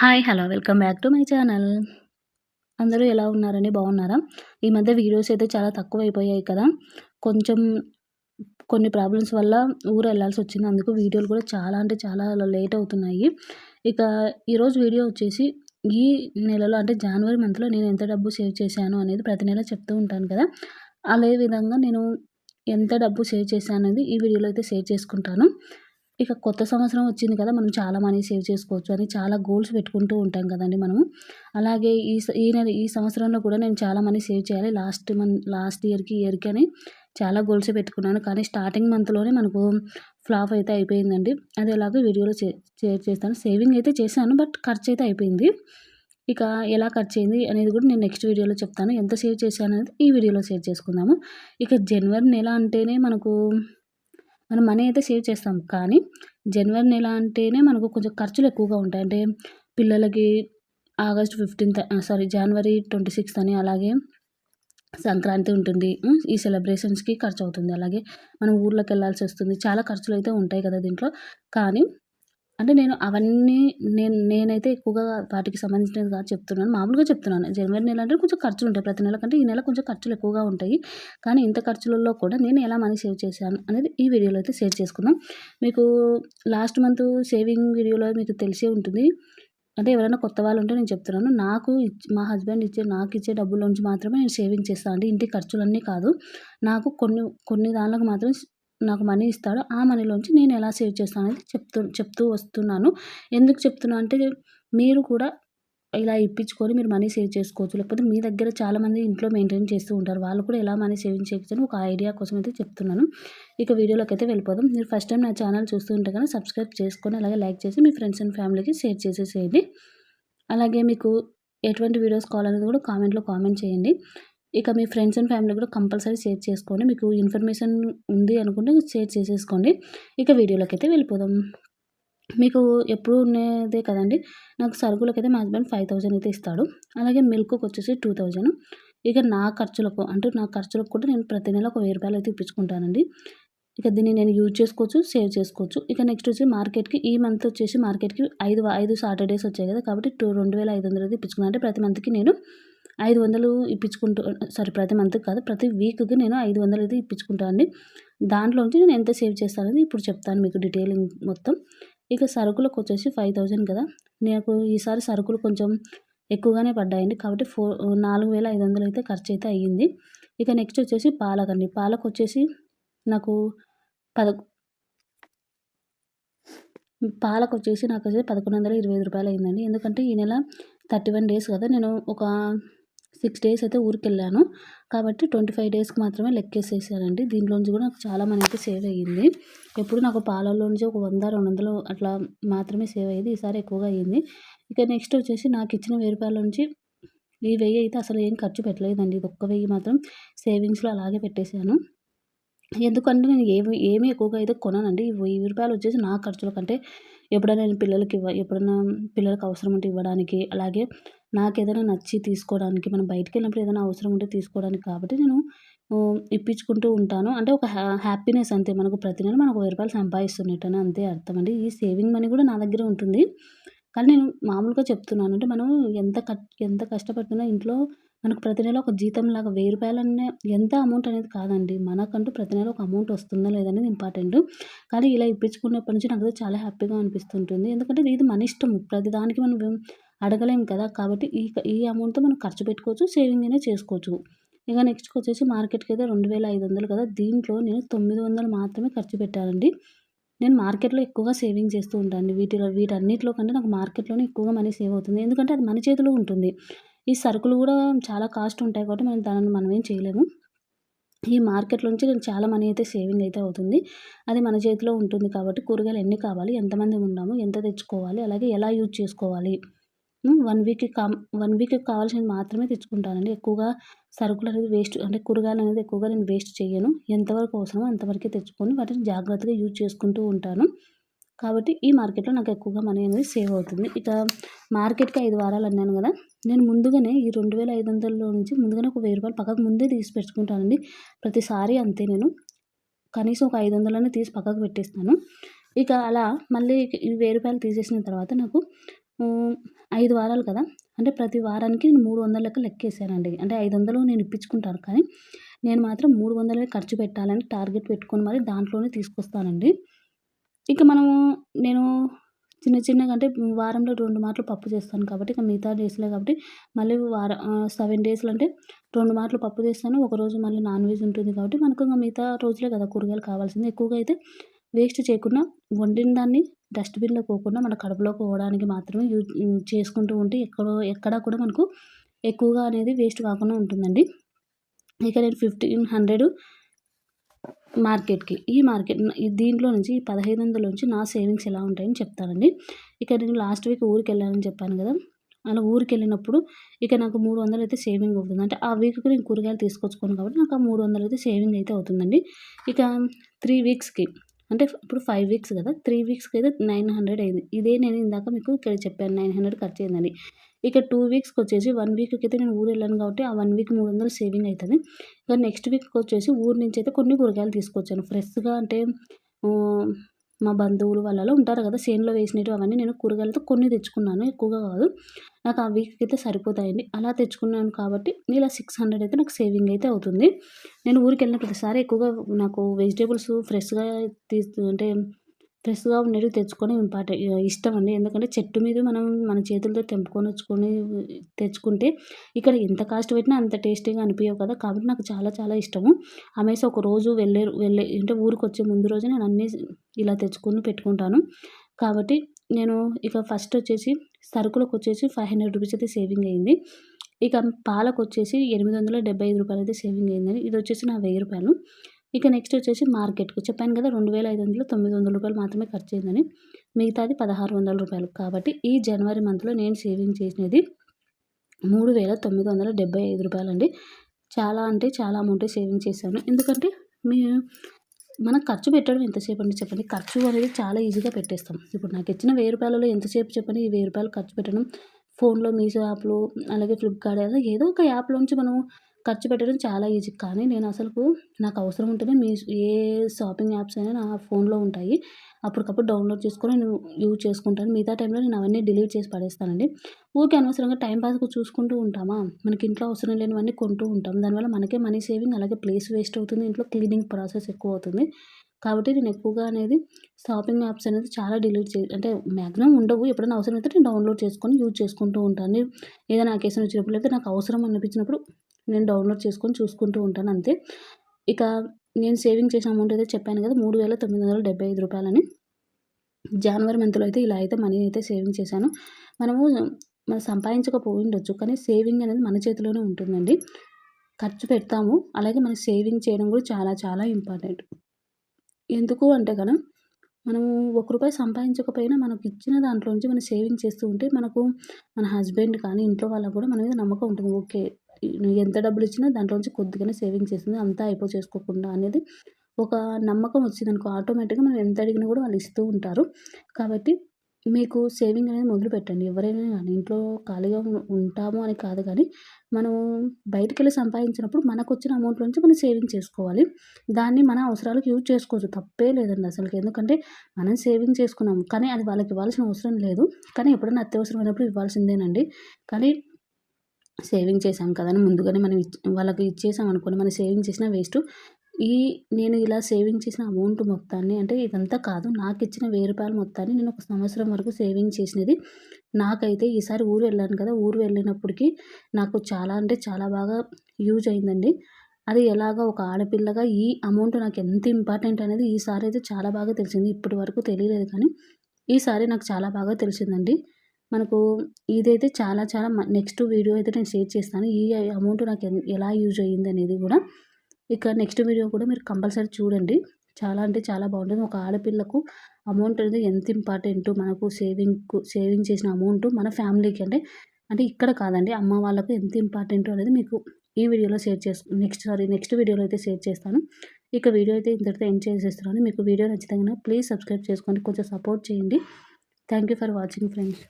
Hi hello welcome back to my channel. అందరూ ఎలా ఉన్నారని బాగున్నారా? ఈ మధ్య వీడియోస్ అయితే చాలా తక్కువ అయిపోయాయి కదా. కొంచెం కొన్ని ప్రాబ్లమ్స్ వల్ల ఊరు వెళ్ళాల్సి వచ్చింది. అందుకు వీడియోలు కూడా చాలా అంటే చాలా లేట్ అవుతున్నాయి. ఇక ఈరోజు వీడియో వచ్చేసి ఈ నెలలో అంటే జనవరి మంత్లో నేను ఎంత డబ్బు సేవ్ చేశాను అనేది ప్రతి నెల చెప్తూ ఉంటాను కదా. అదే విధంగా నేను ఎంత డబ్బు సేవ్ చేశాను అనేది ఈ వీడియోలో అయితే సేవ్ చేసుకుంటాను. ఇక కొత్త సంవత్సరం వచ్చింది కదా మనం చాలా మనీ సేవ్ చేసుకోవచ్చు అని చాలా గోల్స్ పెట్టుకుంటూ ఉంటాం కదండి మనము. అలాగే ఈ ఈ నెల ఈ సంవత్సరంలో కూడా నేను చాలా మనీ సేవ్ చేయాలి. లాస్ట్ మంత్ లాస్ట్ ఇయర్కి ఇయర్కి అని చాలా గోల్స్ పెట్టుకున్నాను. కానీ స్టార్టింగ్ మంత్లోనే మనకు ఫ్లాప్ అయితే అయిపోయిందండి. అది ఎలాగో వీడియోలో షేర్ చేస్తాను. సేవింగ్ అయితే చేశాను బట్ ఖర్చు అయితే అయిపోయింది. ఇక ఎలా ఖర్చు అయింది అనేది కూడా నేను నెక్స్ట్ వీడియోలో చెప్తాను. ఎంత సేవ్ చేశాను అనేది ఈ వీడియోలో షేర్ చేసుకుందాము. ఇక జనవరి నెల అంటేనే మనకు మనం మనీ అయితే సేవ్ చేస్తాం. కానీ జనవరి నెల అంటేనే మనకు కొంచెం ఖర్చులు ఎక్కువగా ఉంటాయి. అంటే పిల్లలకి ఆగస్ట్ ఫిఫ్టీన్త్ సారీ జనవరి ట్వంటీ సిక్స్త్ అని అలాగే సంక్రాంతి ఉంటుంది. ఈ సెలబ్రేషన్స్కి ఖర్చు అవుతుంది అలాగే మనం ఊర్లోకి వెళ్ళాల్సి వస్తుంది. చాలా ఖర్చులు అయితే ఉంటాయి కదా దీంట్లో. కానీ అంటే నేను అవన్నీ నేను నేనైతే ఎక్కువగా వాటికి సంబంధించినది కాదు చెప్తున్నాను. మామూలుగా చెప్తున్నాను. జనవరి నెల అంటే కొంచెం ఖర్చులు ఉంటాయి. ప్రతి నెల కంటే ఈ నెల కొంచెం ఖర్చులు ఎక్కువగా ఉంటాయి. కానీ ఇంత ఖర్చులలో కూడా నేను ఎలా మనీ సేవ్ చేశాను అనేది ఈ వీడియోలో అయితే షేర్ చేసుకుందాం. మీకు లాస్ట్ మంత్ సేవింగ్ వీడియోలో మీకు తెలిసే ఉంటుంది. అంటే ఎవరైనా కొత్త వాళ్ళు ఉంటే నేను చెప్తున్నాను. నాకు మా హస్బెండ్ ఇచ్చే నాకు ఇచ్చే డబ్బులోంచి మాత్రమే నేను సేవింగ్ చేస్తాను అంటే ఇంటి ఖర్చులన్నీ కాదు. నాకు కొన్ని కొన్ని దానిలకు మాత్రం నాకు మనీ ఇస్తాడో ఆ మనీలోంచి నేను ఎలా సేవ్ చేస్తాను అనేది చెప్తూ చెప్తూ వస్తున్నాను. ఎందుకు చెప్తున్నా అంటే మీరు కూడా ఇలా ఇప్పించుకొని మీరు మనీ సేవ్ చేసుకోవచ్చు. లేకపోతే మీ దగ్గర చాలామంది ఇంట్లో మెయింటైన్ చేస్తూ ఉంటారు. వాళ్ళు కూడా ఎలా మనీ సేవింగ్ చేయొచ్చని ఒక ఐడియా కోసం అయితే చెప్తున్నాను. ఇక వీడియోలోకి అయితే వెళ్ళిపోదాం. మీరు ఫస్ట్ టైం నా ఛానల్ చూస్తూ ఉంటే కానీ సబ్స్క్రైబ్ చేసుకొని అలాగే లైక్ చేసి మీ ఫ్రెండ్స్ అండ్ ఫ్యామిలీకి షేర్ చేసేసేయండి. అలాగే మీకు ఎటువంటి వీడియోస్ కావాలనేది కూడా కామెంట్లో కామెంట్ చేయండి. ఇక మీ ఫ్రెండ్స్ అండ్ ఫ్యామిలీ కూడా కంపల్సరీ షేర్ చేసుకోండి. మీకు ఇన్ఫర్మేషన్ ఉంది అనుకుంటే షేర్ చేసేసుకోండి. ఇక వీడియోలోకి అయితే వెళ్ళిపోదాం. మీకు ఎప్పుడు ఉండేదే కదండి? నాకు సరుకులకైతే మా హస్బెండ్ ఫైవ్ థౌజండ్ అయితే ఇస్తాడు. అలాగే మిల్క్కి వచ్చేసి టూ థౌజండ్ ఇక నా ఖర్చులకు అంటే నా ఖర్చులకు కూడా నేను ప్రతి నెల ఒక వెయ్యి రూపాయలు అయితే ఇప్పించుకుంటానండి. ఇక దీన్ని నేను యూజ్ చేసుకోవచ్చు సేవ్ చేసుకోవచ్చు. ఇక నెక్స్ట్ వచ్చి మార్కెట్కి ఈ మంత్ వచ్చేసి మార్కెట్కి ఐదు ఐదు సాటర్డేస్ వచ్చాయి కదా కాబట్టి టూ రెండు వేల ఐదు వందలు అయితే ఇప్పించుకున్నాను అంటే ప్రతి మంత్కి నేను ఐదు వందలు ఇప్పించుకుంటూ సారీ ప్రతి మంత్ కాదు ప్రతి వీక్కి నేను ఐదు వందలు అయితే ఇప్పించుకుంటాను అండి. దాంట్లోంచి నేను ఎంత సేవ్ చేస్తానని ఇప్పుడు చెప్తాను మీకు డీటెయిలింగ్ మొత్తం. ఇక సరుకులకు వచ్చేసి ఫైవ్ థౌజండ్ కదా. నాకు ఈసారి సరుకులు కొంచెం ఎక్కువగానే పడ్డాయండి. కాబట్టి ఫోర్ నాలుగు వేల ఐదు వందలు అయితే ఖర్చు అయితే అయ్యింది. ఇక నెక్స్ట్ వచ్చేసి పాలకండి పాలకు వచ్చేసి నాకు పద పాలకు వచ్చేసి నాకు పదకొండు వందల ఇరవై ఐదు రూపాయలు అయిందండి ఎందుకంటే ఈ నెల థర్టీ వన్ డేస్ కదా. నేను ఒక సిక్స్ డేస్ అయితే ఊరికి వెళ్ళాను కాబట్టి ట్వంటీ ఫైవ్ డేస్కి మాత్రమే లెక్కేసేసానండి దీంట్లోంచి కూడా నాకు చాలా మనీ అయితే సేవ్ అయ్యింది. ఎప్పుడు నాకు పాలల్లోంచి ఒక వంద రెండు వందలు అట్లా మాత్రమే సేవ్ అయ్యేది. ఈసారి ఎక్కువగా అయ్యింది. ఇక నెక్స్ట్ వచ్చేసి నాకు ఇచ్చిన వెయ్యి రూపాయల నుంచి ఈ వెయ్యి అయితే అసలు ఏం ఖర్చు పెట్టలేదండి. ఇది ఒక్క వెయ్యి మాత్రం సేవింగ్స్లో అలాగే పెట్టేశాను. ఎందుకంటే నేను ఏమి ఏమీ ఎక్కువగా అయితే కొనానండి. వెయ్యి రూపాయలు వచ్చేసి నా ఖర్చుల కంటే ఎప్పుడైనా నేను పిల్లలకి ఇవ్వ ఎప్పుడైనా పిల్లలకి అవసరం ఉంటే ఇవ్వడానికి అలాగే నాకు ఏదైనా నచ్చి తీసుకోవడానికి మనం బయటికి వెళ్ళినప్పుడు ఏదైనా అవసరం ఉంటే తీసుకోవడానికి కాబట్టి నేను ఇప్పించుకుంటూ ఉంటాను. అంటే ఒక హ్యా హ్యాపీనెస్ అంతే. మనకు ప్రతి నెల మనకు వెయ్యి రూపాయలు సంపాదిస్తున్నట్టని అంతే అర్థం అండి ఈ సేవింగ్ మనీ కూడా నా దగ్గర ఉంటుంది. కానీ నేను మామూలుగా చెప్తున్నాను. అంటే మనం ఎంత ఎంత కష్టపడుతున్నా ఇంట్లో మనకు ప్రతి నెల ఒక జీతం లాగా వెయ్యి రూపాయలనే ఎంత అమౌంట్ అనేది కాదండి. మనకంటూ ప్రతి నెల ఒక అమౌంట్ వస్తుందా లేదనేది ఇంపార్టెంట్. కానీ ఇలా ఇప్పించుకున్నప్పటి నుంచి నాకు చాలా హ్యాపీగా అనిపిస్తుంటుంది. ఎందుకంటే ఇది మన ఇష్టం ప్రతి దానికి మనం అడగలేం కదా. కాబట్టి ఈ ఈ అమౌంట్తో మనం ఖర్చు పెట్టుకోవచ్చు సేవింగ్ అయినా చేసుకోవచ్చు. ఇక నెక్స్ట్కి వచ్చేసి మార్కెట్కి అయితే రెండు వేల ఐదు వందలు కదా. దీంట్లో నేను తొమ్మిది వందలు మాత్రమే ఖర్చు పెట్టానండి. నేను మార్కెట్లో ఎక్కువగా సేవింగ్ చేస్తూ ఉంటాను వీటిలో వీటన్నిటిలో కంటే నాకు మార్కెట్లోనే ఎక్కువగా మనీ సేవ్ అవుతుంది. ఎందుకంటే అది మన చేతిలో ఉంటుంది. ఈ సరుకులు కూడా చాలా కాస్ట్ ఉంటాయి కాబట్టి మనం దానిని మనం ఏం చేయలేము. ఈ మార్కెట్లో నుంచి నేను చాలా మనీ అయితే సేవింగ్ అయితే అవుతుంది. అది మన చేతిలో ఉంటుంది కాబట్టి కూరగాయలు ఎన్ని కావాలి ఎంతమంది ఉన్నాము ఎంత తెచ్చుకోవాలి అలాగే ఎలా యూజ్ చేసుకోవాలి వన్ వీక్కి కా వన్ వీక్కి కావాల్సినవి మాత్రమే తెచ్చుకుంటానండి. ఎక్కువగా సరుకులు అనేది వేస్ట్ అంటే కూరగాయలు అనేది ఎక్కువగా నేను వేస్ట్ చేయను. ఎంతవరకు అవసరమో అంతవరకే తెచ్చుకొని వాటిని జాగ్రత్తగా యూజ్ చేసుకుంటూ ఉంటాను. కాబట్టి ఈ మార్కెట్లో నాకు ఎక్కువగా మనీ అనేది సేవ్ అవుతుంది. ఇక మార్కెట్కి ఐదు వారాలు అన్నాను కదా నేను ముందుగానే ఈ రెండు వేల ఐదు వందలలో నుంచి ముందుగానే ఒక వెయ్యి రూపాయలు పక్కకు ముందే తీసి పెట్టుకుంటానండి. ప్రతిసారి అంతే నేను. కనీసం ఒక ఐదు వందలనే తీసి పక్కకు పెట్టేస్తాను. ఇక అలా మళ్ళీ ఈ వెయ్యి రూపాయలు తీసేసిన తర్వాత నాకు ఐదు వారాలు కదా? అంటే ప్రతి వారానికి నేను మూడు వందల లెక్క లెక్కేసానండి అంటే ఐదు వందలు నేను ఇప్పించుకుంటాను కానీ నేను మాత్రం మూడు వందలే ఖర్చు పెట్టాలని టార్గెట్ పెట్టుకొని మరి దాంట్లోనే తీసుకొస్తానండి. ఇక మనము నేను చిన్న చిన్నగా అంటే వారంలో రెండు మాటలు పప్పు చేస్తాను కాబట్టి ఇక మిగతా డేస్లో కాబట్టి మళ్ళీ వార సెవెన్ డేస్లో అంటే రెండు మాటలు పప్పు చేస్తాను. ఒకరోజు మళ్ళీ నాన్ వెజ్ ఉంటుంది కాబట్టి మనకు ఇంకా మిగతా రోజులే కదా కూరగాయలు కావాల్సింది. ఎక్కువగా అయితే వేస్ట్ చేయకుండా వండిన దాన్ని డస్ట్బిన్లో పోకుండా మన కడుపులో పోవడానికి మాత్రమే యూజ్ చేసుకుంటూ ఉంటే ఎక్కడో ఎక్కడా కూడా మనకు ఎక్కువగా అనేది వేస్ట్ కాకుండా ఉంటుందండి. ఇక నేను ఫిఫ్టీన్ హండ్రెడ్ మార్కెట్కి ఈ మార్కెట్ దీంట్లో నుంచి పదహైదు వందల నుంచి నా సేవింగ్స్ ఎలా ఉంటాయని చెప్తానండి. ఇక నేను లాస్ట్ వీక్ ఊరికి వెళ్ళానని చెప్పాను కదా అలా ఊరికి వెళ్ళినప్పుడు ఇక నాకు మూడు వందలు అయితే సేవింగ్ అవుతుంది. అంటే ఆ వీక్కి నేను కూరగాయలు తీసుకొచ్చుకోను కాబట్టి నాకు ఆ మూడు వందలు అయితే సేవింగ్ అయితే అవుతుందండి. ఇక త్రీ వీక్స్కి అంటే ఇప్పుడు ఫైవ్ వీక్స్ కదా త్రీ వీక్స్కి అయితే నైన్ హండ్రెడ్ అయింది. ఇదే నేను ఇందాక మీకు ఇక్కడ చెప్పాను నైన్ హండ్రెడ్ ఖర్చు అయిందని ఇక టూ వీక్స్కి వచ్చేసి వన్ వీక్కి అయితే నేను ఊరు వెళ్ళాను కాబట్టి ఆ వన్ వీక్ మూడు వందలు సేవింగ్ అవుతుంది ఇక నెక్స్ట్ వీక్కి వచ్చేసి ఊరు నుంచి అయితే కొన్ని కూరగాయలు తీసుకొచ్చాను. ఫ్రెష్గా అంటే మా బంధువులు వాళ్ళలో ఉంటారు కదా సేన్లో వేసినవి అవన్నీ నేను కూరగాయలతో కొన్ని తెచ్చుకున్నాను ఎక్కువగా కాదు. నాకు ఆ వీక్కి అయితే సరిపోతాయండి. అలా తెచ్చుకున్నాను కాబట్టి ఇలా సిక్స్ హండ్రెడ్ అయితే నాకు సేవింగ్ అయితే అవుతుంది. నేను ఊరికి వెళ్ళిన ప్రతిసారి ఎక్కువగా నాకు వెజిటేబుల్స్ ఫ్రెష్గా తీస్తూ అంటే ఫ్రెష్గా ఉండేవి తెచ్చుకొని ఇంపార్టెంట్ ఇష్టం అండి. ఎందుకంటే చెట్టు మీద మనం మన చేతులతో తెంపుకొని వచ్చుకొని తెచ్చుకుంటే ఇక్కడ ఎంత కాస్ట్ పెట్టినా అంత టేస్టీగా అనిపించవు కదా. కాబట్టి నాకు చాలా చాలా ఇష్టము. అమ్మేసి ఒక రోజు వెళ్ళే వెళ్ళే అంటే ఊరికి వచ్చే ముందు రోజు నేను అన్నీ ఇలా తెచ్చుకొని పెట్టుకుంటాను. కాబట్టి నేను ఇక ఫస్ట్ వచ్చేసి సరుకులకు వచ్చేసి ఫైవ్ హండ్రెడ్ రూపీస్ అయితే సేవింగ్ అయింది. ఇక పాలకు వచ్చేసి ఎనిమిది వందల డెబ్బై ఐదు రూపాయలు అయితే సేవింగ్ అయిందని ఇది వచ్చేసి నా వెయ్యి రూపాయలు. ఇక నెక్స్ట్ వచ్చేసి మార్కెట్కు. చెప్పాను కదా రెండు వేల ఐదు వందలు తొమ్మిది వందల రూపాయలు మాత్రమే ఖర్చు అయిందని. మిగతాది పదహారు వందల రూపాయలు. కాబట్టి ఈ జనవరి మంత్లో నేను సేవింగ్ చేసినది మూడు వేల తొమ్మిది వందల డెబ్బై ఐదు రూపాయలు అండి చాలా అంటే చాలా అమౌంట్ సేవింగ్ చేశాను. ఎందుకంటే మీ మనం ఖర్చు పెట్టడం ఎంతసేపు అండి చెప్పండి? ఖర్చు అనేది చాలా ఈజీగా పెట్టేస్తాం. ఇప్పుడు నాకు ఇచ్చిన వెయ్యి రూపాయలలో ఎంతసేపు చెప్పండి? ఈ వెయ్యి రూపాయలు ఖర్చు పెట్టడం ఫోన్లో మీషో యాప్లో అలాగే ఫ్లిప్కార్ట్ ఏదో ఒక యాప్లోంచి మనం ఖర్చు పెట్టడం చాలా ఈజీ. కానీ నేను అసలు నాకు అవసరం ఉంటేనే మీ ఏ షాపింగ్ యాప్స్ అయినా నా ఫోన్లో ఉంటాయి. అప్పటికప్పుడు డౌన్లోడ్ చేసుకొని నేను యూజ్ చేసుకుంటాను. మిగతా టైంలో నేను అవన్నీ డిలీట్ చేసి పడేస్తానండి. ఊరికే అనవసరంగా టైం పాస్కు చూసుకుంటూ ఉంటామా? మనకి ఇంట్లో అవసరం లేనివన్నీ కొంటూ ఉంటాం. దానివల్ల మనకే మనీ సేవింగ్ అలాగే ప్లేస్ వేస్ట్ అవుతుంది. ఇంట్లో క్లీనింగ్ ప్రాసెస్ ఎక్కువ అవుతుంది. కాబట్టి నేను ఎక్కువగా అనేది షాపింగ్ యాప్స్ అనేది చాలా డిలీట్ చే అంటే మ్యాక్సిమం ఉండవు. ఎప్పుడైనా అవసరం అయితే నేను డౌన్లోడ్ చేసుకొని యూజ్ చేసుకుంటూ ఉంటాను. ఏదైనా అకేషన్ వచ్చినప్పుడు అయితే నాకు అవసరం అనిపించినప్పుడు నేను డౌన్లోడ్ చేసుకొని చూసుకుంటూ ఉంటాను అంతే. ఇక నేను సేవింగ్ చేసిన అమౌంట్ అయితే చెప్పాను కదా మూడు వేల తొమ్మిది వందల డెబ్బై ఐదు రూపాయలని. జనవరి మంత్లో అయితే ఇలా అయితే మనీ అయితే సేవింగ్ చేశాను. మనము మనం సంపాదించకపోయి ఉండొచ్చు కానీ సేవింగ్ అనేది మన చేతిలోనే ఉంటుందండి. ఖర్చు పెడతాము. అలాగే మనం సేవింగ్ చేయడం కూడా చాలా చాలా ఇంపార్టెంట్. ఎందుకు అంటే కదా మనము ఒక రూపాయి సంపాదించకపోయినా మనకు ఇచ్చిన దాంట్లో నుంచి మనం సేవింగ్ చేస్తూ ఉంటే మనకు మన హస్బెండ్ కానీ ఇంట్లో వాళ్ళకు కూడా మన మీద నమ్మకం ఉంటుంది. ఓకే ఎంత డబ్బులు ఇచ్చినా దాంట్లోంచి కొద్దిగానే సేవింగ్ చేస్తుంది. అంతా అయిపో చేసుకోకుండా అనేది ఒక నమ్మకం వచ్చిందనుకో ఆటోమేటిక్గా మనం ఎంత అడిగినా కూడా వాళ్ళు ఇస్తూ ఉంటారు. కాబట్టి మీకు సేవింగ్ అనేది మొదలు పెట్టండి. ఎవరైనా కానీ ఇంట్లో ఖాళీగా ఉంటాము అని కాదు కానీ మనం బయటికి వెళ్ళి సంపాదించినప్పుడు మనకు వచ్చిన అమౌంట్ నుంచి మనం సేవింగ్ చేసుకోవాలి. దాన్ని మన అవసరాలకు యూజ్ చేసుకోవచ్చు. తప్పే లేదండి అసలు ఎందుకంటే మనం సేవింగ్ చేసుకున్నాము. కానీ అది వాళ్ళకి ఇవ్వాల్సిన అవసరం లేదు. కానీ ఎప్పుడైనా అత్యవసరమైనప్పుడు ఇవ్వాల్సిందేనండి. కానీ సేవింగ్ చేసాం కదా అని ముందుగానే మనం వాళ్ళకి ఇచ్చేసాం అనుకోండి. మనం సేవింగ్ చేసిన వేస్ట్ ఈ నేను ఇలా సేవింగ్ చేసిన అమౌంట్ మొత్తాన్ని అంటే ఇదంతా కాదు నాకు ఇచ్చిన వెయ్యి రూపాయల మొత్తాన్ని నేను ఒక సంవత్సరం వరకు సేవింగ్ చేసినది. నాకైతే ఈసారి ఊరు వెళ్ళాను కదా ఊరు వెళ్ళినప్పటికీ నాకు చాలా అంటే చాలా బాగా యూజ్ అయిందండి. అది ఎలాగో ఒక ఆడపిల్లగా ఈ అమౌంట్ నాకు ఎంత ఇంపార్టెంట్ అనేది ఈసారి అయితే చాలా బాగా తెలిసింది. ఇప్పటి వరకు తెలియలేదు కానీ ఈసారి నాకు చాలా బాగా తెలిసిందండి. మనకు ఇదైతే చాలా చాలా నెక్స్ట్ వీడియో అయితే నేను షేర్ చేస్తాను. ఈ అమౌంట్ నాకు ఎలా యూజ్ అయ్యింది అనేది కూడా ఇక నెక్స్ట్ వీడియో కూడా మీరు కంపల్సరీ చూడండి. చాలా అంటే చాలా బాగుంటుంది. ఒక ఆడపిల్లకు అమౌంట్ అనేది ఎంత ఇంపార్టెంట్ మనకు సేవింగ్ సేవింగ్ చేసిన అమౌంట్ మన ఫ్యామిలీకి అంటే అంటే ఇక్కడ కాదండి. అమ్మ వాళ్ళకు ఎంత ఇంపార్టెంట్ అనేది మీకు ఈ వీడియోలో షేర్ చేసు నెక్స్ట్ సారీ నెక్స్ట్ వీడియోలో అయితే షేర్ చేస్తాను. ఇక వీడియో అయితే ఇంతటితో ఎంజాయ్ చేసేస్తున్నాను. మీకు వీడియో నచ్చితే ప్లీజ్ సబ్స్క్రైబ్ చేసుకోండి. కొంచెం సపోర్ట్ చేయండి. Thank you for watching friends